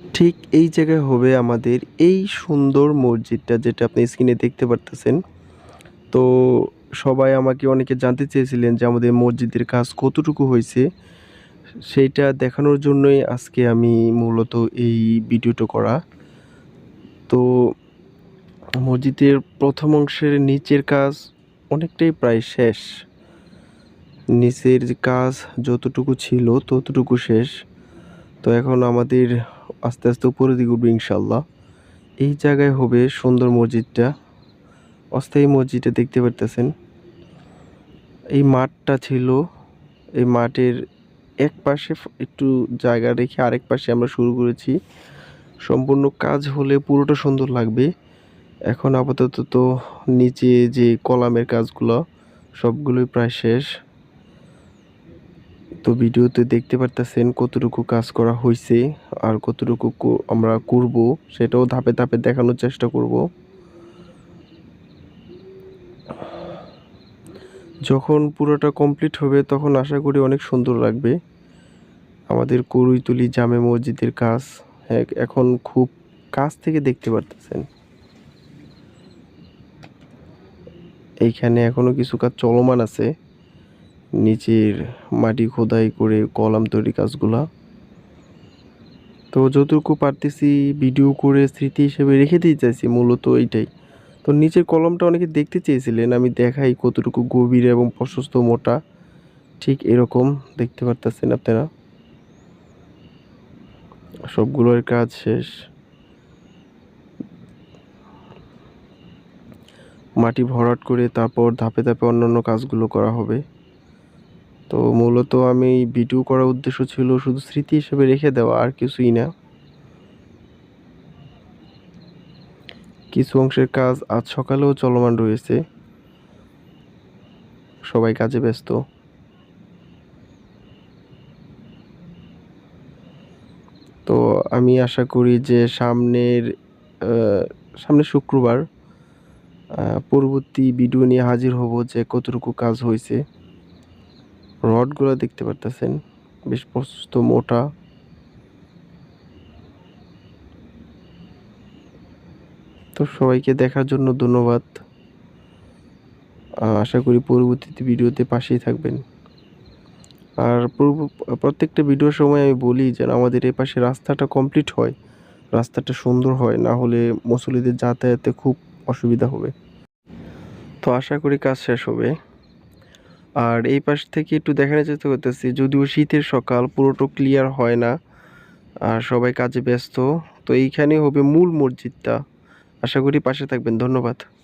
ঠিক এই জায়গায় হবে আমাদের এই সুন্দর মসজিদটা যেটা আপনি স্ক্রিনে দেখতে পারতেছেন। তো সবাই আমাকে অনেকে জানতে চেয়েছিলেন যে আমাদের মসজিদের কাজ কতটুকু হয়েছে। সেইটা দেখানোর জন্যই আজকে আমি মূলত এই ভিডিওটা করা। তো মসজিদের প্রথম অংশের নিচের কাজ অনেকটাই প্রায় শেষ। নিচের কাজ যতটুকু ছিল ততটুকু শেষ। তো এখন আমাদের আস্তে আস্তে উপরের দিকে উঠবে ইনশাল্লাহ এই জায়গায় হবে সুন্দর মসজিদটা। অস্থায়ী মসজিদটা দেখতে পারতেছেন। এই মাঠটা ছিল, এই মাঠের এক পাশে একটু জায়গা রেখে আরেক পাশে আমরা শুরু করেছি। সম্পূর্ণ কাজ হলে পুরোটা সুন্দর লাগবে। এখন আপাতত তো নিচে যে কলামের কাজগুলো, সবগুলোই প্রায় শেষ। তো ভিডিওতে দেখতে পারতেছেন কতটুকু কাজ করা হয়েছে আর কতটুকু আমরা করব সেটাও ধাপে ধাপে দেখানোর চেষ্টা করব। যখন পুরোটা কমপ্লিট হবে তখন আশা করি অনেক সুন্দর লাগবে। আমাদের করুইতুলি জামে মসজিদের কাজ এখন খুব কাছ থেকে দেখতে পারতেছেন। এইখানে এখনও কিছু কাজ চলমান আছে। নিচের মাটি খোদাই করে কলাম তৈরি কাজগুলা। তো যতটুকু পারতেছি ভিডিও করে স্মৃতি হিসেবে রেখে দিতে চাইছি, মূলত এইটাই। তো নিচের কলমটা অনেকে দেখতে চেয়েছিলেন, আমি দেখাই কতটুকু গভীর এবং প্রশস্ত মোটা। ঠিক এরকম দেখতে পারতেছেন আপনারা। সবগুলোর কাজ শেষ। মাটি ভরাট করে তারপর ধাপে ধাপে অন্যান্য কাজগুলো করা হবে। তো মূলত আমি ভিডিও করার উদ্দেশ্য ছিল শুধু স্মৃতি হিসেবে রেখে দেওয়া আর কিছুই না। কিছু অংশের কাজ আজ সকালেও চলমান রয়েছে। সবাই কাজে ব্যস্ত। তো আমি আশা করি যে সামনের আহ, সামনের শুক্রবার পরবর্তী ভিডিও নিয়ে হাজির হব যে কতটুকু কাজ হয়েছে। রডগুলো দেখতে পারতেছেন, বেশ প্রশস্ত, মোটা। তো সবাইকে দেখার জন্য ধন্যবাদ। আশা করি পরবর্তীতে ভিডিওতে পাশেই থাকবেন। আর প্রত্যেকটা ভিডিওর সময় আমি বলি যেন আমাদের এই পাশে রাস্তাটা কমপ্লিট হয়। রাস্তাটা সুন্দর হয়, না হলে মুসল্লিদের যাতায়াতে খুব অসুবিধা হবে। তো আশা করি কাজ শেষ হবে। আর এই পাশ থেকে একটু দেখার চেষ্টা করতেছি, যদিও শীতের সকাল, পুরোটো ক্লিয়ার হয় না, আর সবাই কাজে ব্যস্ত, তো এইখানে হবে মূল মসজিদটা। আশা করি পাশে থাকবেন, ধন্যবাদ।